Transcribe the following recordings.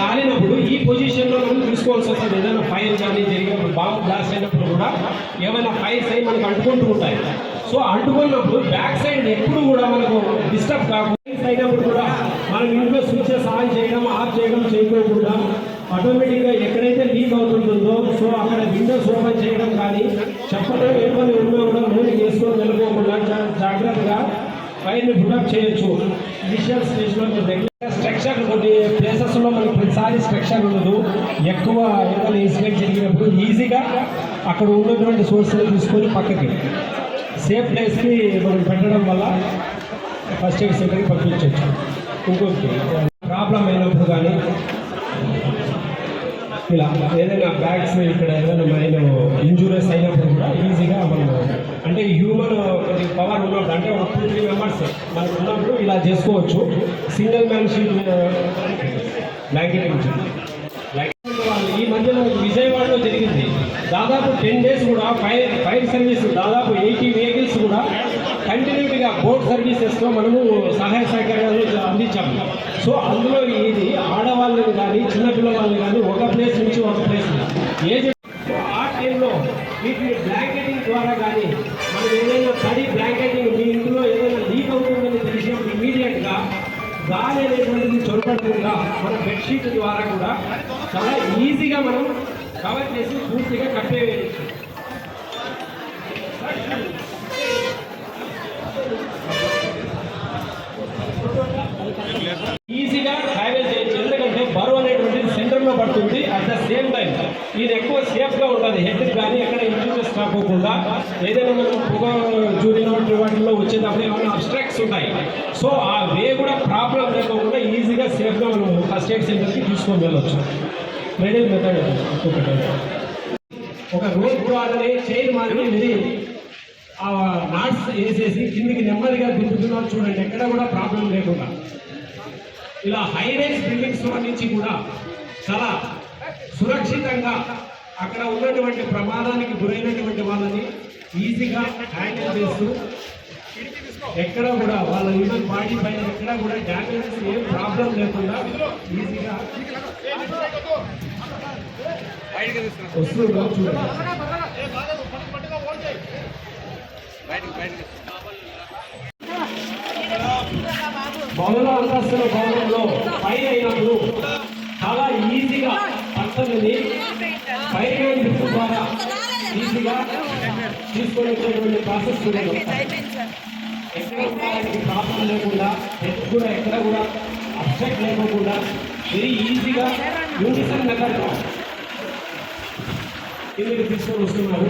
కాలినప్పుడు ఈ పొజిషన్లో మనం తీసుకోవాల్సి వస్తుంది. ఏదైనా ఫైర్ కానీ జరిగినప్పుడు బాంబు బ్లాస్ట్ అయినప్పుడు కూడా ఏమైనా ఫైర్స్ అయి మనకు అంటుకుంటూ ఉంటాయి. సో అంటుకున్నప్పుడు బ్యాక్ సైడ్ ఎప్పుడు కూడా మనకు డిస్టర్బ్ కాకుండా అయినప్పుడు కూడా మనం ఇంట్లో స్విచ్చెస్ ఆన్ చేయడం ఆఫ్ చేయడం చేయకోకుండా ఆటోమేటిక్గా ఎక్కడైతే లీక్ అవుతుంటుందో సో అక్కడ విండోస్ ఓపెన్ చేయడం కానీ చెప్పడం ఏమైనా ఉన్నా కూడా నూనె చేసుకొని వెళ్ళిపోకుండా జాగ్రత్తగా ఫైర్ని పుటప్ చేయొచ్చు. ఇనిషియల్ స్టేజ్లో మీరు ప్లేసెస్లో మనకి ప్రతిసారి స్ట్రక్చర్ ఉండదు. ఎక్కువ ఏదైనా ఇన్సిడెంట్ జరిగినప్పుడు ఈజీగా అక్కడ ఉన్నటువంటి సోర్స్ని తీసుకొని పక్కకి సేఫ్ ప్లేస్కి మనం పెట్టడం వల్ల ఫస్ట్ ఎయిడ్ సెంటర్కి పంపించవచ్చు ఇంకొకటి ప్రాబ్లం అయినప్పుడు కానీ ఇలా ఏదైనా బ్యాగ్స్ ఇక్కడ ఏదైనా మైన్ ఇంజూరియస్ అయినప్పుడు కూడా ఈజీగా మనం అంటే హ్యూమన్ పవర్ ఉన్నప్పుడు అంటే ఒక టూ త్రీ మెంబర్స్ మనకు ఉన్నప్పుడు ఇలా చేసుకోవచ్చు. సింగిల్ మ్యాన్ షీట్ ఈ మధ్యలో విజయవాడలో జరిగింది. దాదాపు టెన్ డేస్ కూడా ఫైర్ ఫైర్ సర్వీస్ దాదాపు ఎయిటీ వెహికల్స్ కూడా కంటిన్యూటీగా బోట్ సర్వీసెస్లో మనము సహాయ సహకారాలు అందించాము. సో అందులో ఇది ఆడవాళ్ళని కానీ చిన్నపిల్లవాళ్ళని కానీ ఒక ప్లేస్ నుంచి ఒక మన బెడ్షీట్ ద్వారా కూడా చాలా ఈజీగా మనం కవర్ చేసి పూర్తిగా కట్టేయచ్చు. ఈజీగా ట్రావెల్ చేయొచ్చు. ఎందుకంటే బరువు అనేటువంటిది సెంటర్లో పడుతుంది. అట్ ద సేమ్ టైం ఇది ఎక్కువ సేఫ్గా ఉంటుంది. హెడ్ కానీ ఎక్కడ ఇంజూరియస్ కాకోకుండా ఏదైనా మనం పొగ జూరిన వాటిల్లో వచ్చేటప్పుడు ఏమైనా అబ్స్ట్రాక్ట్స్ ఉంటాయి. సో ఆ వే కూడా ప్రాబ్లం లేకోకుండా ఈజీగా సేఫ్గా మనం ఫస్ట్ ఎయిడ్ సెంటర్కి తీసుకొని వెళ్ళొచ్చు. రెడీ మెథడ్ ఒకటి ఒక రోడ్ ద్వారానే చైన్ మాదిరి ఇది ఆ నాట్స్ వేసేసి కిందికి నెమ్మదిగా దింపుతున్నారు చూడండి ఎక్కడ కూడా ప్రాబ్లం లేకుండా. ఇలా హై బిల్డింగ్స్ నుంచి కూడా చాలా సురక్షితంగా అక్కడ ఉన్నటువంటి ప్రమాదానికి గురైనటువంటి వాళ్ళని ఈజీగా హ్యాండిల్ చేస్తూ ఎక్కడ కూడా వాళ్ళ హ్యూమన్ బాడీ పైన ఎక్కడ కూడా డ్యామేజెస్ ఏం ప్రాబ్లం లేకుండా ఈజీగా వస్తువుగా చూడండి బహుళ అంతస్తుల భవనంలో ఫైర్ అయినప్పుడు చాలా ఈజీగా పర్సన్ని ఫైర్ లిఫ్ట్ ద్వారా ఈజీగా తీసుకునేటటువంటి ప్రాసెస్ ఉంది. ఎక్కడ కూడా ఆయనకి ప్రాబ్లం లేకుండా హెడ్ కూడా ఎక్కడ కూడా అప్సెట్ లేకుండా వెరీ ఈజీగా యూనిసన్ మెథడ్ కిందకి తీసుకొని వస్తున్నారు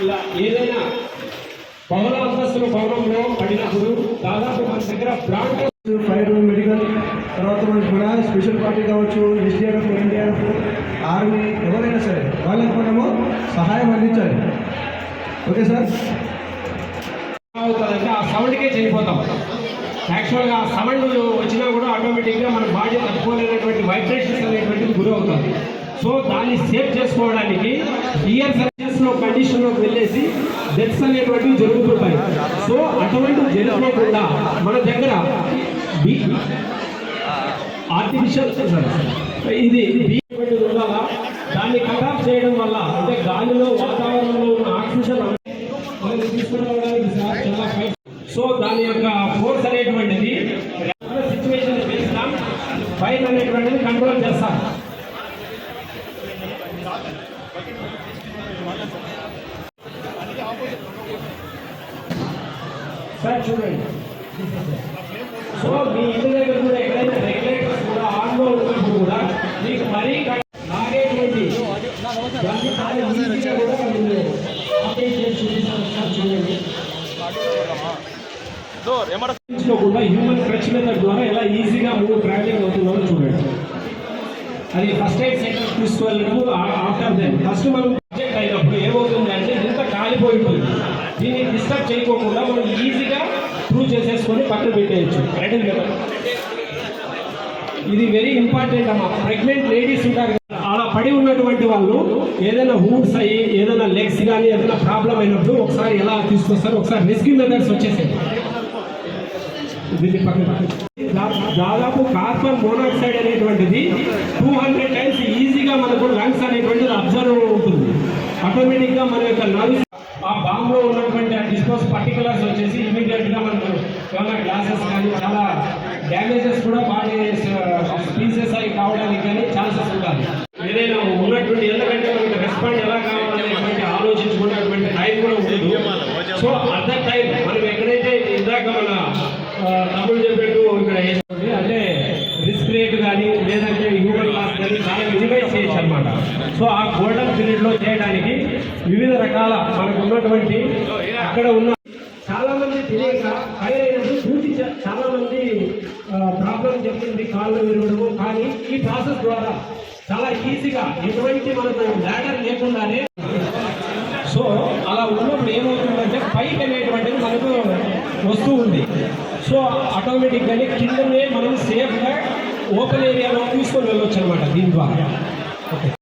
ఇలా ఏదైనా బహుళ అంతస్తుల భవనంలో పడినప్పుడు దాదాపు మన దగ్గర బ్రాండ్ ఫైర్ మెడికల్ తర్వాత మనకి కూడా స్పెషల్ పార్టీ కావచ్చు ఎస్డిఆర్ఎఫ్ ఎన్డీఆర్ఎఫ్ ఆర్మీ ఎవరైనా సరే వాళ్ళకి మనము సహాయం అందించాలి ఓకే సార్ అవుతుందంటే ఆ సౌండ్కే చనిపోతాం. యాక్చువల్గా ఆ సౌండ్ వచ్చినా కూడా ఆటోమేటిక్గా మన బాడీ తట్టుకోలేనటువంటి వైబ్రేషన్స్ అనేటువంటివి గురవుతుంది సో దాన్ని సేవ్ చేసుకోవడానికి ఇయర్ సర్వీసెస్లో కండిషన్లోకి వెళ్ళేసి డెత్స్ అనేటువంటివి జరుగుతుంటాయి. సో అటువంటి జరగకుండా మన దగ్గర ఆర్టిఫిషియల్ ఇది వాళ్ళ యొక్క ఫోర్స్ అనేటువంటిది. సిచ్యువేషన్ వేస్తాం ఫైర్ అనేటువంటిది కంట్రోల్ చేస్తాం. సార్ చూడండి. సో మీ ఇంటి దగ్గర కూడా ఎక్కడైనా రెగ్యులేటర్స్ కూడా ఆన్లో ఉన్నప్పుడు కూడా మీకు మరీ నాగేటువంటి దాన్ని కూడా మీరు చేసి చూపిస్తాను సార్ చూడండి. కూడా హ్యూమన్ క్రచ్ మెథడ్ ద్వారా ఎలా ఈజీగా మూవ్ ట్రావెలింగ్ అవుతుందో చూడండి. అది ఫస్ట్ ఎయిడ్ సెంటర్ తీసుకువెళ్ళడం ఆఫ్టర్ దెన్ ఫస్ట్ మనం ప్రాజెక్ట్ అయినప్పుడు ఏమవుతుంది అంటే ఇంత కాలిపోయిపోయింది. దీన్ని డిస్టర్బ్ చేయకోకుండా మనం ఈజీగా ప్రూవ్ చేసేసుకొని పక్కన పెట్టేయచ్చు. కదా? ఇది వెరీ ఇంపార్టెంట్ అమ్మా. ప్రెగ్నెంట్ లేడీస్ ఉంటారు అలా పడి ఉన్నటువంటి వాళ్ళు ఏదైనా హూడ్స్ అయ్యి ఏదైనా లెగ్స్ కానీ ఏదైనా ప్రాబ్లం అయినప్పుడు ఒకసారి ఎలా తీసుకొస్తారు? ఒకసారి రెస్క్యూ మెథడ్స్ వచ్చేసాయి. దీన్ని పక్కన దాదాపు కార్బన్ మోనాక్సైడ్ అనేటువంటిది టూ హండ్రెడ్ టైమ్స్ ఈజీగా మనకు లంగ్స్ అనేటువంటిది అబ్జర్వ్ ఉంటుంది ఆటోమేటిక్గా మన యొక్క లంగ్స్ ఆ బాంబులో ఉన్నటువంటి ఆ డిస్పోజ్ పర్టికులర్స్ వచ్చేసి ఇమీడియట్గా మనకు ఏమైనా గ్లాసెస్ కానీ చాలా డ్యామేజెస్ కూడా బాడీ స్పీసెస్ అవి కావడానికి కానీ ఛాన్సెస్ ఉండాలి ఏదైనా ఉన్నటువంటి ఎందుకంటే మనకి రెస్పాండ్ ఎలా కావాలనేటువంటి ఆలోచించుకున్నటువంటి టైం కూడా ఉండదు సో అట్ దట్ టైం మనం ఎక్కడైతే ఇందాక మన ఆ, తమ్ముడు ఇక్కడ అంటే రిస్క్ రేట్ కానీ లేదంటే హ్యూమన్ లాస్ కానీ చాలా మినిమైజ్ చేయొచ్చు అనమాట సో ఆ గోల్డెన్ పీరియడ్లో చేయడానికి వివిధ రకాల మనకు ఉన్నటువంటి అక్కడ ఉన్న చాలా మంది తెలియక ఫైర్ అయినప్పుడు డ్యూటీ చే- చాలా మంది ప్రాబ్లం చెప్తుంది కాళ్ళు విరగడము. కానీ ఈ ప్రాసెస్ ద్వారా చాలా ఈజీగా ఎటువంటి మనకు ల్యాడర్ లేకుండానే సో అలా ఉన్నప్పుడు ఏమవుతుందంటే పైకి అనేటువంటిది మనకు వస్తూ ఉంది. సో ఆటోమేటిక్గానే కిందనే మనం సేఫ్గా ఓపెన్ ఏరియాలో తీసుకొని వెళ్ళొచ్చు అనమాట దీని ద్వారా. ఓకే.